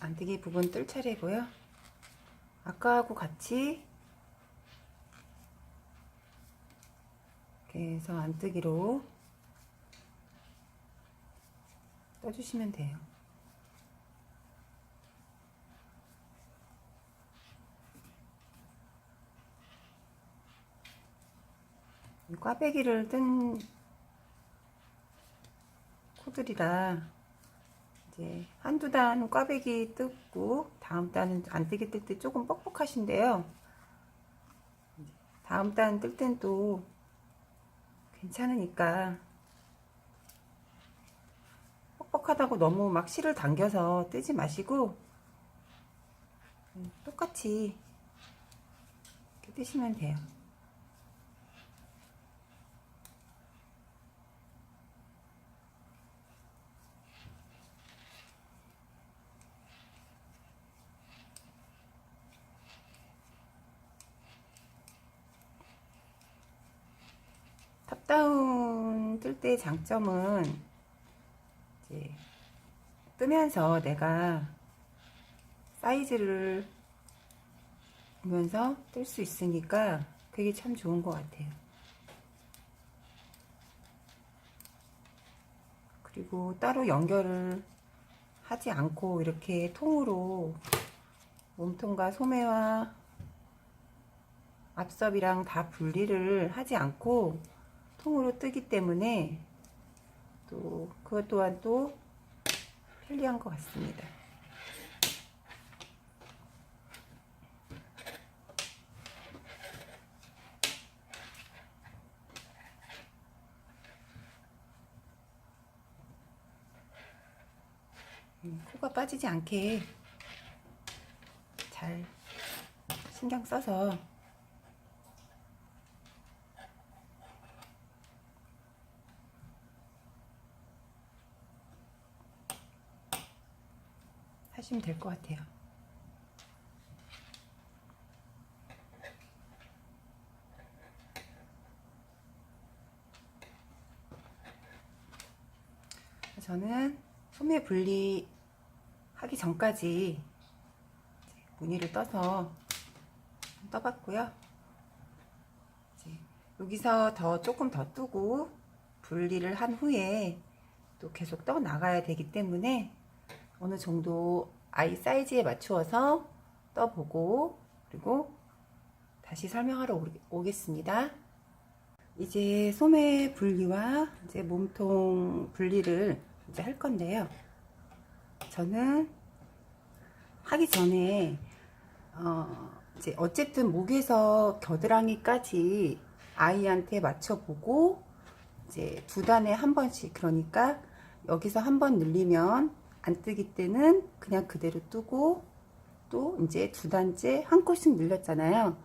안뜨기 부분 뜰 차례고요. 아까하고 같이 이렇게 해서 안뜨기로 떠주시면 돼요. 이 꽈배기를 뜬 코들이라 이제 한두 단 꽈배기 뜯고 다음 단은 안 뜨게 뜰 때 조금 뻑뻑하신데요. 다음 단 뜰 땐 또 괜찮으니까 뻑뻑하다고 너무 막 실을 당겨서 뜨지 마시고 음, 똑같이 뜨시면 돼요. 탑다운 뜰 때의 장점은 이제 뜨면서 내가 사이즈를 보면서 뜰 수 있으니까 그게 참 좋은 것 같아요. 그리고 따로 연결을 하지 않고 이렇게 통으로 몸통과 소매와 앞섭이랑 다 분리를 하지 않고 통으로 뜨기 때문에 또 그것 또한 또 편리한 것 같습니다. 음, 코가 빠지지 않게 잘 신경 써서 하시면 될 것 같아요. 저는 소매 분리 하기 전까지 무늬를 떠서 떠봤고요. 여기서 더 조금 더 뜨고 분리를 한 후에 또 계속 떠 나가야 되기 때문에 어느 정도 아이 사이즈에 맞추어서 떠보고 그리고 다시 설명하러 오- 오겠습니다. 이제 소매 분리와 이제 몸통 분리를 이제 할 건데요. 저는 하기 전에 어 이제 어쨌든 목에서 겨드랑이까지 아이한테 맞춰보고 이제 두 단에 한 번씩 그러니까 여기서 한 번 늘리면 안 뜨기 때는 그냥 그대로 뜨고 또 이제 두 단째 한 콜씩 늘렸잖아요.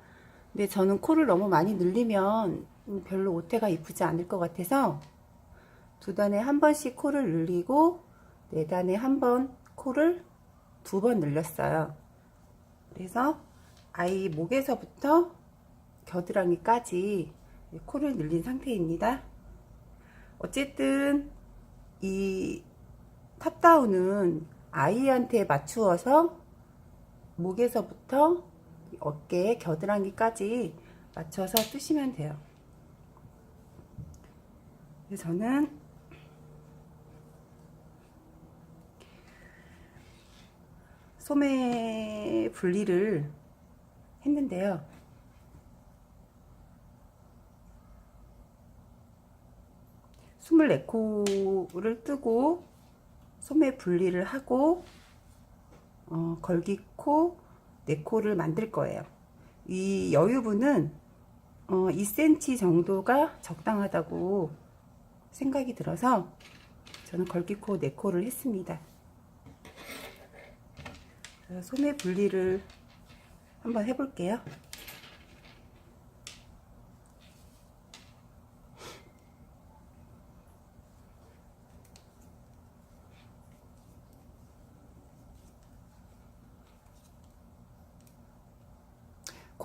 근데 저는 코를 너무 많이 늘리면 별로 옷태가 이쁘지 않을 것 같아서 두 단에 한 번씩 코를 늘리고 네 단에 한 번 코를 두 번 늘렸어요. 그래서 아이 목에서부터 겨드랑이까지 코를 늘린 상태입니다. 어쨌든 이 탑다운은 아이한테 맞추어서 목에서부터 어깨, 겨드랑이까지 맞춰서 뜨시면 돼요. 저는 소매 분리를 했는데요. 스물네 코를 뜨고 소매 분리를 하고 어, 걸기코 네 코를 만들 거예요. 이 여유분은 어, 2cm 정도가 적당하다고 생각이 들어서 저는 걸기코 네 코를 했습니다. 자, 소매 분리를 한번 해볼게요.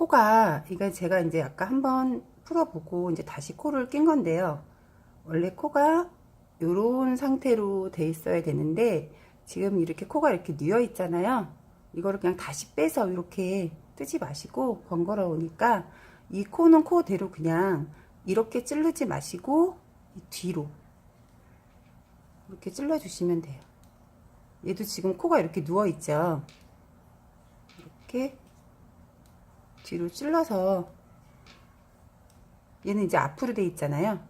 코가 이거 제가 이제 아까 한번 풀어보고 이제 다시 코를 낀 건데요. 원래 코가 이런 상태로 돼 있어야 되는데 지금 이렇게 코가 이렇게 뉘어 있잖아요. 이거를 그냥 다시 빼서 이렇게 뜨지 마시고 번거로우니까 이 코는 코대로 그냥 이렇게 찌르지 마시고 이 뒤로 이렇게 찔러 주시면 돼요. 얘도 지금 코가 이렇게 누워 있죠. 이렇게 뒤로 찔러서 얘는 이제 앞으로 돼 있잖아요.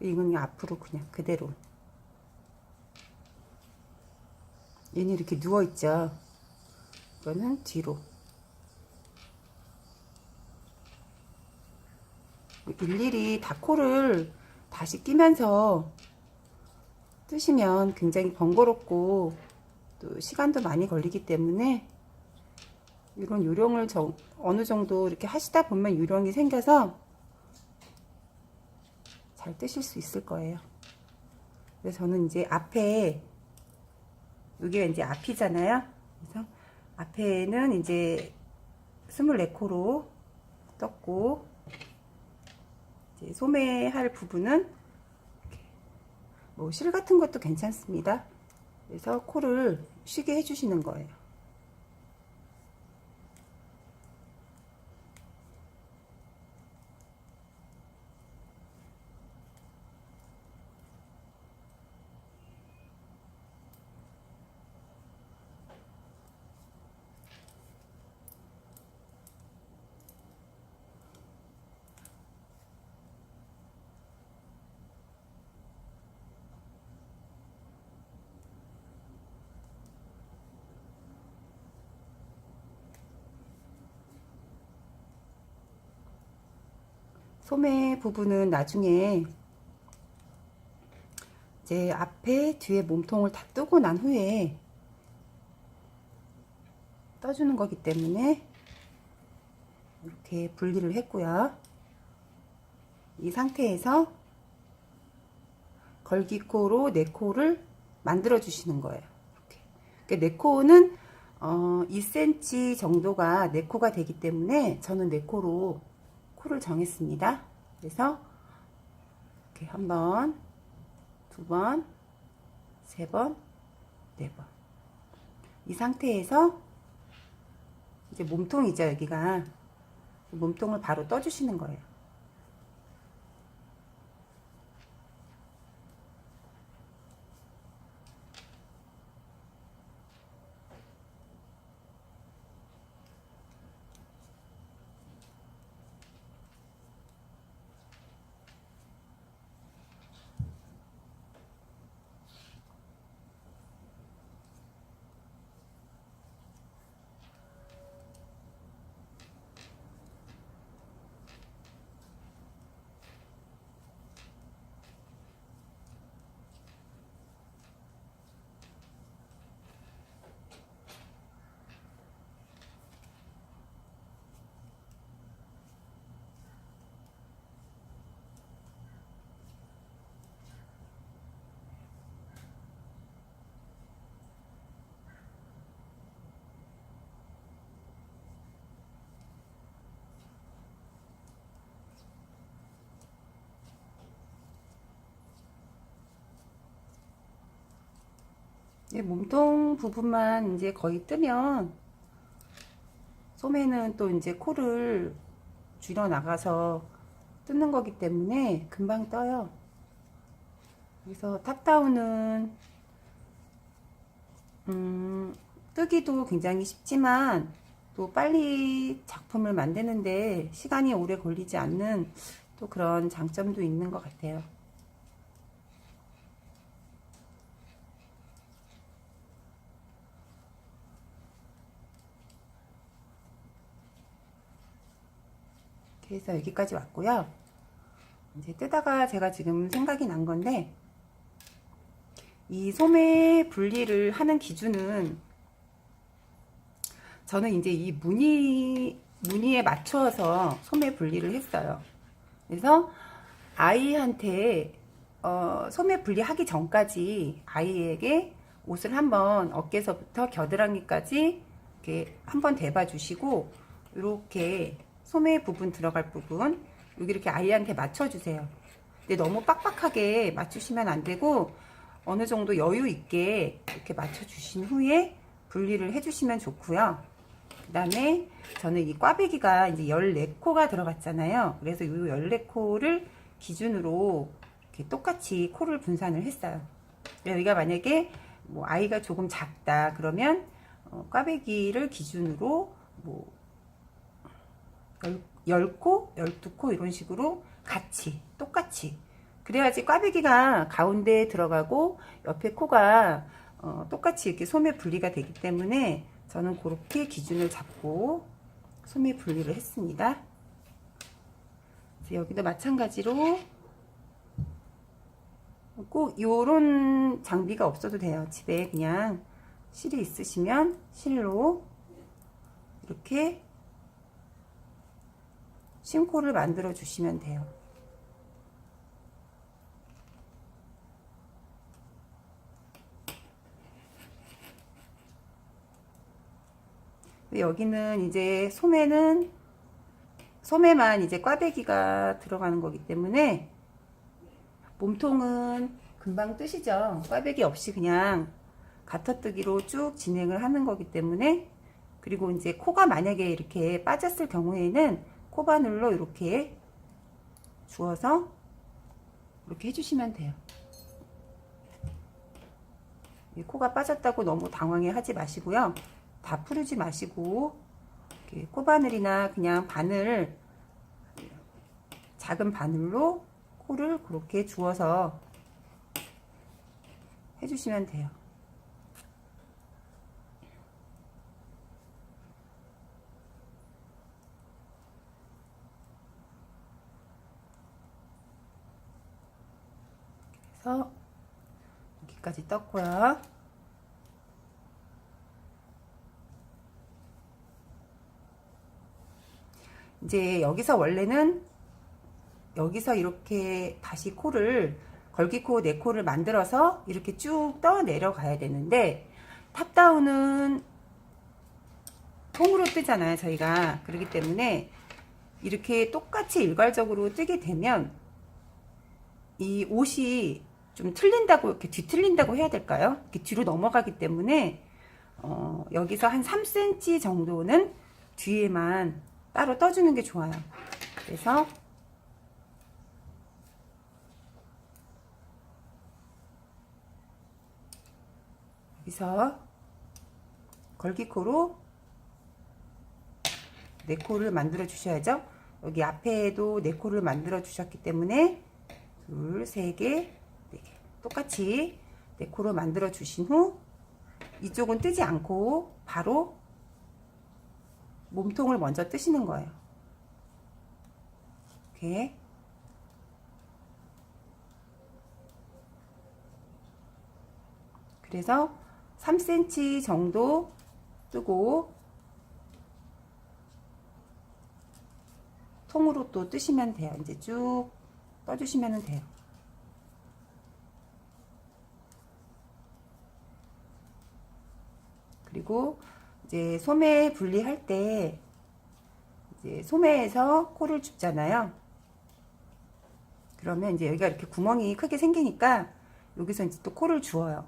이건 앞으로 그냥 그대로. 얘는 이렇게 누워 있죠. 이거는 뒤로. 일일이 다 코를 다시 끼면서 뜨시면 굉장히 번거롭고 또 시간도 많이 걸리기 때문에 이런 요령을 저, 어느 정도 이렇게 하시다 보면 요령이 생겨서 잘 뜨실 수 있을 거예요. 그래서 저는 이제 앞에 여기가 이제 앞이잖아요. 그래서 앞에는 이제 24코로 떴고 이제 소매할 부분은 뭐 실 같은 것도 괜찮습니다. 그래서 코를 쉬게 해주시는 거예요. 소매 부분은 나중에 이제 앞에 뒤에 몸통을 다 뜨고 난 후에 떠주는 거기 때문에 이렇게 분리를 했고요. 이 상태에서 걸기코로 네 코를 만들어 주시는 거예요. 이렇게. 그러니까 네 코는 어, 2cm 정도가 네 코가 되기 때문에 저는 네 코로 코를 정했습니다. 그래서 이렇게 한 번, 두 번, 세 번, 네 번. 이 상태에서 이제 몸통이죠, 여기가. 몸통을 바로 떠주시는 거예요. 이제 몸통 부분만 이제 거의 뜨면 소매는 또 이제 코를 줄여 나가서 뜯는 거기 때문에 금방 떠요. 그래서 탑다운은 음, 뜨기도 굉장히 쉽지만 또 빨리 작품을 만드는데 시간이 오래 걸리지 않는 또 그런 장점도 있는 것 같아요. 그래서 여기까지 왔고요. 이제 뜨다가 제가 지금 생각이 난 건데 이 소매 분리를 하는 기준은 저는 이제 이 무늬 무늬에 맞춰서 소매 분리를 했어요. 그래서 아이한테 어, 소매 분리하기 전까지 아이에게 옷을 한번 어깨서부터 겨드랑이까지 이렇게 한번 대봐 주시고 이렇게 소매 부분 들어갈 부분 여기 이렇게 아이한테 맞춰주세요. 근데 너무 빡빡하게 맞추시면 안 되고 어느 정도 여유 있게 이렇게 맞춰주신 후에 분리를 해주시면 좋고요. 그 다음에 저는 이 꽈배기가 이제 14코가 들어갔잖아요. 그래서 이 14코를 기준으로 이렇게 똑같이 코를 분산을 했어요. 여기가 만약에 뭐 아이가 조금 작다 그러면 어, 꽈배기를 기준으로 뭐 10, 코 12코 이런 식으로 같이 똑같이 그래야지 꽈배기가 가운데에 들어가고 옆에 코가 어, 똑같이 이렇게 소매 분리가 되기 때문에 저는 그렇게 기준을 잡고 소매 분리를 했습니다. 여기도 마찬가지로 꼭 요런 장비가 없어도 돼요. 집에 그냥 실이 있으시면 실로 이렇게 심코를 만들어 주시면 돼요. 여기는 이제 소매는 소매만 이제 꽈배기가 들어가는 거기 때문에 몸통은 금방 뜨시죠. 꽈배기 없이 그냥 가터뜨기로 쭉 진행을 하는 거기 때문에 그리고 이제 코가 만약에 이렇게 빠졌을 경우에는 코바늘로 이렇게 주어서 이렇게 해주시면 돼요. 이 코가 빠졌다고 너무 당황해 하지 마시고요. 다 풀지 마시고 코바늘이나 그냥 바늘 작은 바늘로 코를 그렇게 주어서 해주시면 돼요. 그래서 여기까지 떴고요. 이제 여기서 원래는 여기서 이렇게 다시 코를 걸기코 네 코를 만들어서 이렇게 쭉 떠 내려가야 되는데 탑다운은 통으로 뜨잖아요 저희가 그렇기 때문에 이렇게 똑같이 일괄적으로 뜨게 되면 이 옷이 좀 틀린다고 이렇게 뒤틀린다고 해야 될까요? 이렇게 뒤로 넘어가기 때문에 어, 여기서 한 3cm 정도는 뒤에만 따로 떠주는 게 좋아요. 그래서 여기서 걸기코로 네 코를 만들어 주셔야죠. 여기 앞에도 네 코를 만들어 주셨기 때문에 둘, 세 개. 똑같이 네 코로 만들어 주신 후 이쪽은 뜨지 않고 바로 몸통을 먼저 뜨시는 거예요. 이렇게 그래서 3cm 정도 뜨고 통으로 또 뜨시면 돼요. 이제 쭉 떠주시면 돼요. 그리고 이제 소매 분리할 때 이제 소매에서 코를 줍잖아요. 그러면 이제 여기가 이렇게 구멍이 크게 생기니까 여기서 이제 또 코를 주어요.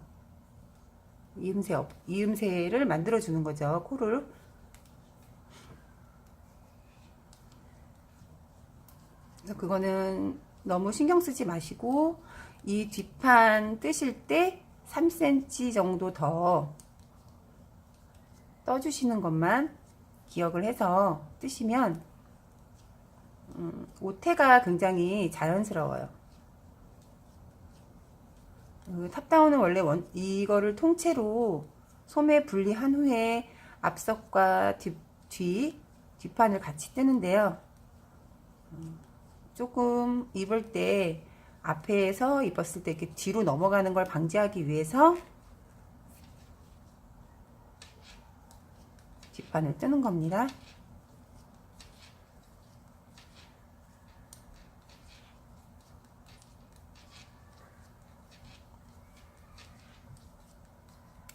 이음새 없, 이음새를 만들어 주는 거죠. 코를. 그래서 그거는 너무 신경 쓰지 마시고 이 뒷판 뜨실 때 3cm 정도 더 떠주시는 것만 기억을 해서 뜨시면 음, 오태가 굉장히 자연스러워요. 그 탑다운은 원래 원, 이거를 통째로 소매 분리한 후에 앞석과 뒤, 뒤 뒷판을 같이 뜨는데요. 음, 조금 입을 때 앞에서 입었을 때 이렇게 뒤로 넘어가는 걸 방지하기 위해서 뒷판을 뜨는 겁니다.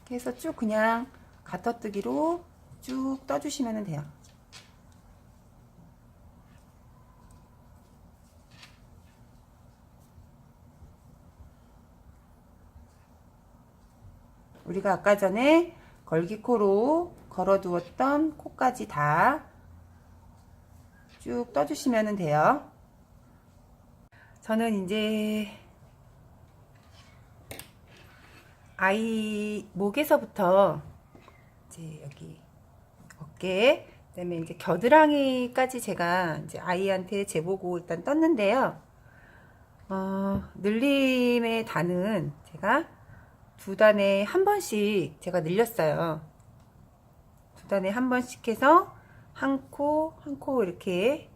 그래서 쭉 그냥 가터뜨기로 쭉 떠주시면 돼요. 우리가 아까 전에 걸기코로 걸어두었던 코까지 다 쭉 떠주시면 돼요. 저는 이제 아이 목에서부터 이제 여기 어깨, 그다음에 이제 겨드랑이까지 제가 이제 아이한테 재보고 일단 떴는데요. 어, 늘림의 단은 제가 두 단에 한 번씩 제가 늘렸어요. 두 단에 한 번씩 해서 한 코, 한 코 이렇게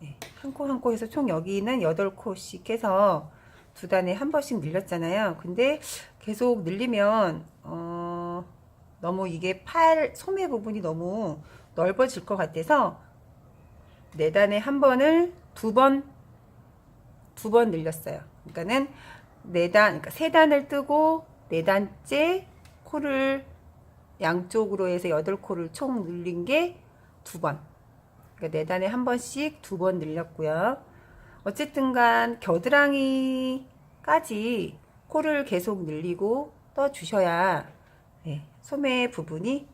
네, 한코 한 코 해서 총 여기는 여덟 코씩 해서 두 단에 한 번씩 늘렸잖아요. 근데 계속 늘리면 어, 너무 이게 팔 소매 부분이 너무 넓어질 것 같아서 네 단에 한 번을 두 번 두 번 늘렸어요. 그러니까는 네 단, 그러니까 세 단을 뜨고 네 단째 코를 양쪽으로 해서 여덟 코를 총 늘린 게 두 번. 그러니까 네 단에 한 번씩 두 번 늘렸고요. 어쨌든 간 겨드랑이까지 코를 계속 늘리고 떠 주셔야 네, 소매 부분이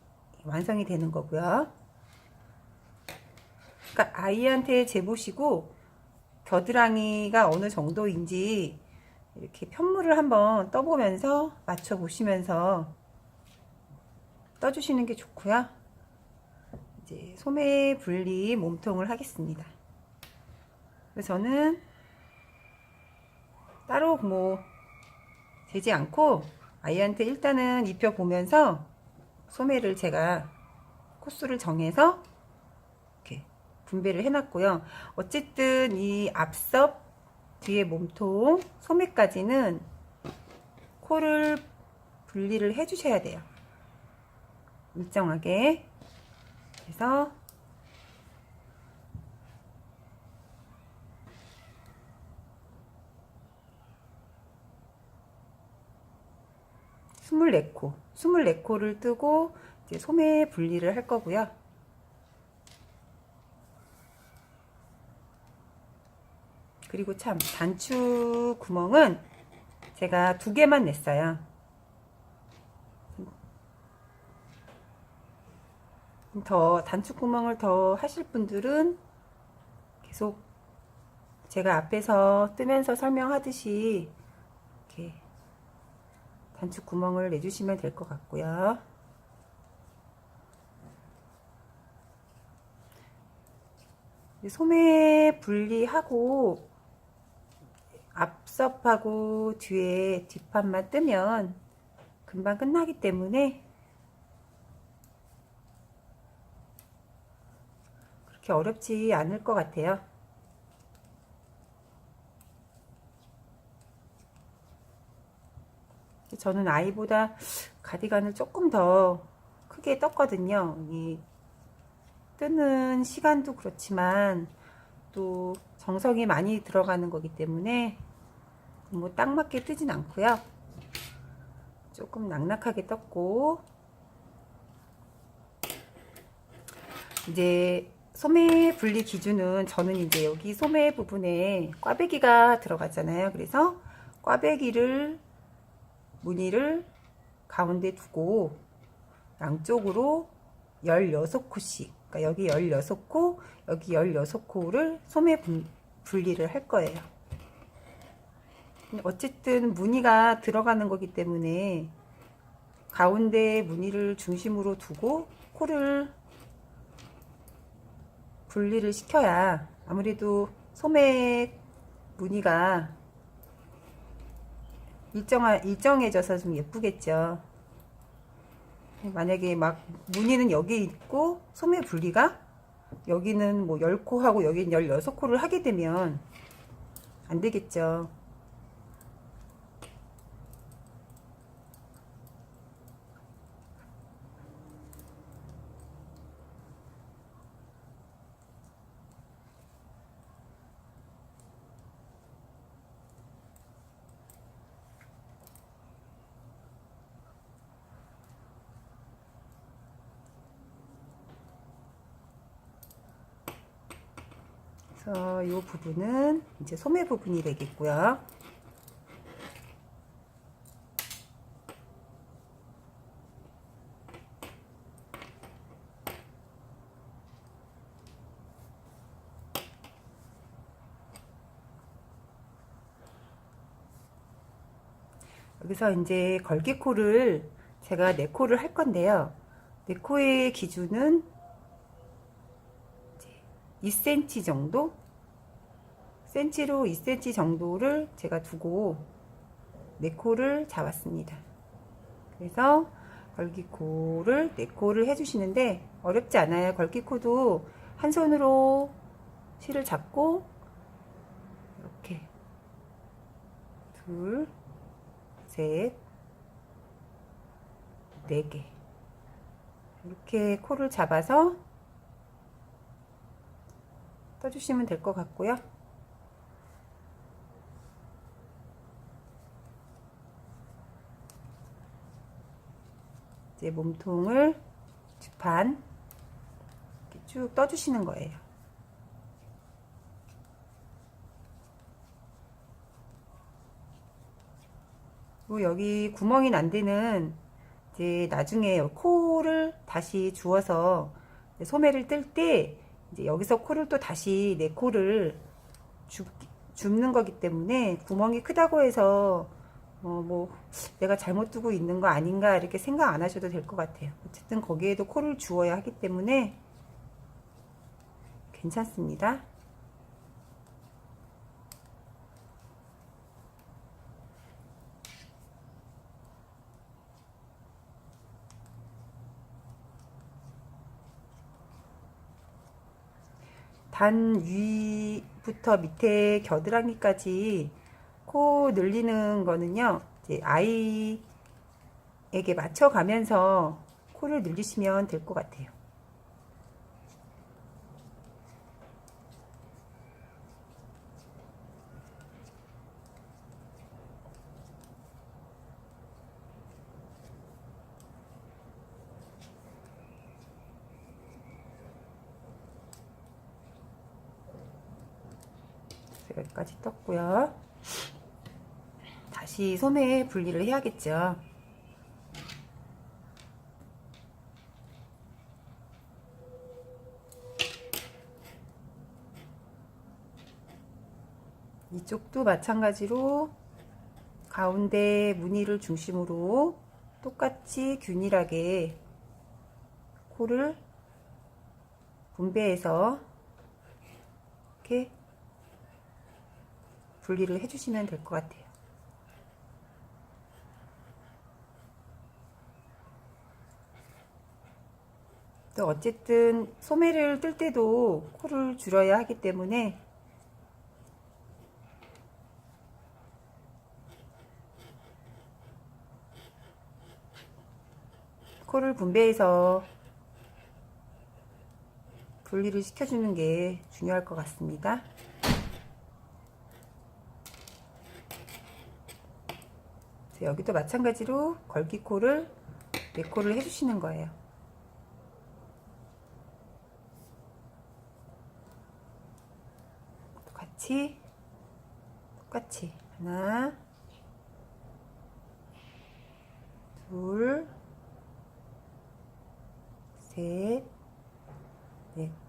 완성이 되는 거고요. 그러니까 아이한테 재보시고 겨드랑이가 어느 정도인지 이렇게 편물을 한번 떠보면서 맞춰 보시면서 떠주시는 게 좋고요. 이제 소매 분리 몸통을 하겠습니다. 그래서 저는 따로 뭐 되지 않고 아이한테 일단은 입혀 보면서 소매를 제가 코스를 정해서 이렇게 분배를 해놨고요. 어쨌든 이 앞섭 뒤에 몸통 소매까지는 코를 분리를 해주셔야 돼요. 일정하게 그래서 스물네 코, 스물네 코를 뜨고 이제 소매 분리를 할 거고요. 그리고 참 단추 구멍은 제가 두 개만 냈어요. 더 단추 구멍을 더 하실 분들은 계속 제가 앞에서 뜨면서 설명하듯이 이렇게 단추 구멍을 내주시면 될 것 같고요. 소매 분리하고 앞섭하고 뒤에 뒷판만 뜨면 금방 끝나기 때문에 그렇게 어렵지 않을 것 같아요. 저는 아이보다 가디건을 조금 더 크게 떴거든요. 이 뜨는 시간도 그렇지만 또 정성이 많이 들어가는 거기 때문에 뭐 딱 맞게 뜨진 않고요. 조금 낙낙하게 떴고 이제 소매 분리 기준은 저는 이제 여기 소매 부분에 꽈배기가 들어가잖아요. 그래서 꽈배기를 무늬를 가운데 두고 양쪽으로 16코씩 그러니까 여기 16코 여기 16코를 소매 분리를 할 거예요 어쨌든 무늬가 들어가는 거기 때문에 가운데 무늬를 중심으로 두고 코를 분리를 시켜야 아무래도 소매 무늬가 일정하, 일정해져서 좀 예쁘겠죠. 만약에 막 무늬는 여기 있고 소매 분리가 여기는 뭐 10코 하고 여기는 16코를 하게 되면 안 되겠죠. 이 부분은 이제 소매 부분이 되겠고요. 여기서 이제 걸기코를 제가 네코를 할 건데요. 네코의 기준은 2cm 정도 센치로 2cm 정도를 제가 두고 네 코를 잡았습니다. 그래서 걸기코를 네 코를 해주시는데 어렵지 않아요. 걸기코도 한 손으로 실을 잡고 이렇게 둘, 셋, 네 개. 이렇게 코를 잡아서 떠주시면 될 것 같고요. 이제 몸통을 이렇게 쭉 떠주시는 거예요. 그리고 여기 구멍이 난 데는 이제 나중에 코를 다시 주워서 소매를 뜰 때 이제 여기서 코를 또 다시 내 코를 줍, 줍는 거기 때문에 구멍이 크다고 해서 어, 뭐 내가 잘못 두고 있는 거 아닌가 이렇게 생각 안 하셔도 될 것 같아요. 어쨌든 거기에도 코를 주어야 하기 때문에 괜찮습니다. 단 위부터 밑에 겨드랑이까지 코 늘리는 거는요, 이제 아이에게 맞춰가면서 코를 늘리시면 될 것 같아요. 여기까지 떴고요. 다시 소매 분리를 해야겠죠. 이쪽도 마찬가지로 가운데 무늬를 중심으로 똑같이 균일하게 코를 분배해서 이렇게 분리를 해주시면 될 것 같아요. 또 어쨌든 소매를 뜰 때도 코를 줄여야 하기 때문에 코를 분배해서 분리를 시켜주는 게 중요할 것 같습니다. 여기도 마찬가지로 걸기코를 네 코를 해주시는 거예요. 똑같이 똑같이. 하나. 둘. 셋, 넷.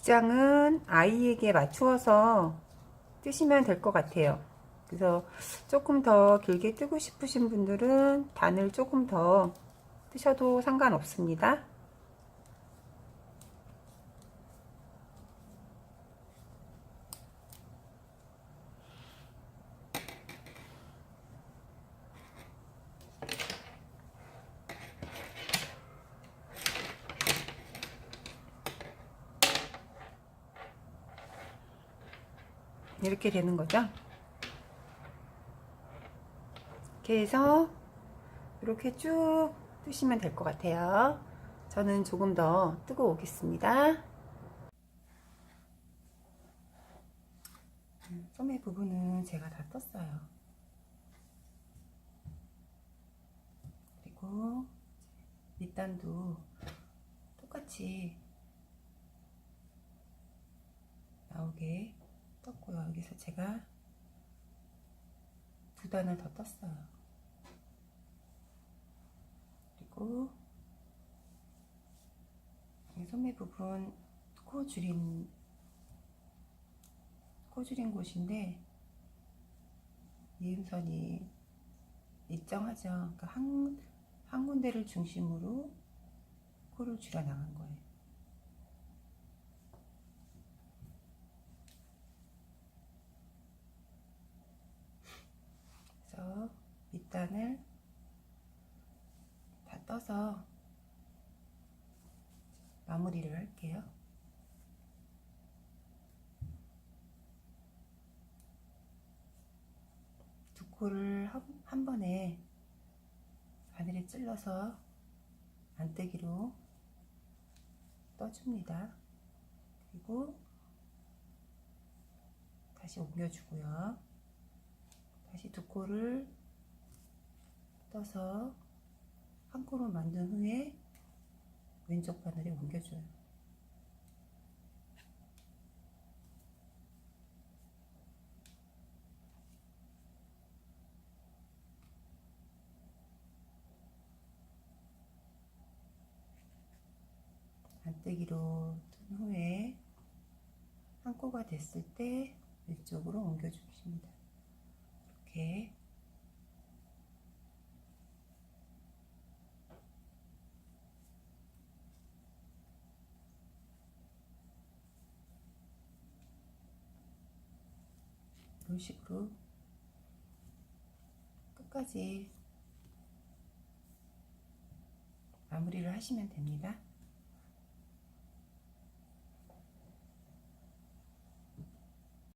기장은 아이에게 맞추어서 뜨시면 될 것 같아요. 그래서 조금 더 길게 뜨고 싶으신 분들은 단을 조금 더 뜨셔도 상관없습니다. 이렇게 되는 거죠. 이렇게 해서 이렇게 쭉 뜨시면 될 것 같아요. 저는 조금 더 뜨고 오겠습니다. 음, 소매 부분은 제가 다 떴어요. 그리고 밑단도 똑같이 나오게. 여기서 제가 두 단을 더 떴어요. 그리고 이 소매 부분 코 줄인 코 줄인 곳인데 이음선이 일정하죠. 그러니까 한, 한 군데를 중심으로 코를 줄여 나간 거예요. 밑단을 다 떠서 마무리를 할게요. 두 코를 한, 한 번에 바늘에 찔러서 안떼기로 떠줍니다. 그리고 다시 옮겨주고요. 다시 두 코를 떠서 한 코로 만든 후에 왼쪽 바늘에 옮겨줘요. 안떼기로 뜬 후에 한 코가 됐을 때 왼쪽으로 옮겨주십니다. 이렇게 이런 식으로 끝까지 마무리를 하시면 됩니다.